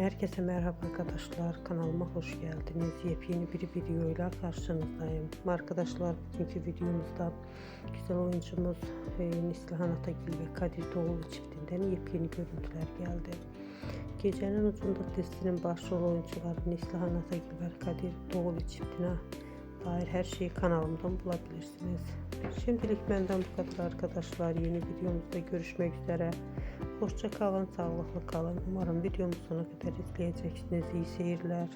Herkese merhaba arkadaşlar. Kanalıma hoş geldiniz. Yepyeni bir videoyla karşınızdayım. Arkadaşlar bugünkü videomuzda güzel oyuncumuz e, Neslihan Atagil ve Kadir Doğulu çiftinden yepyeni görüntüler geldi. Gecenin ucunda dizinin başrol oyuncuları Neslihan Atagil ve Kadir Doğulu çiftine dair her şeyi kanalımdan bulabilirsiniz. Şimdilik benden bu kadar arkadaşlar. Yeni videomuzda görüşmek üzere. Hoşça kalın, sağlıklı kalın. Umarım videomu sonuna kadar izleyeceksiniz. İyi seyirler.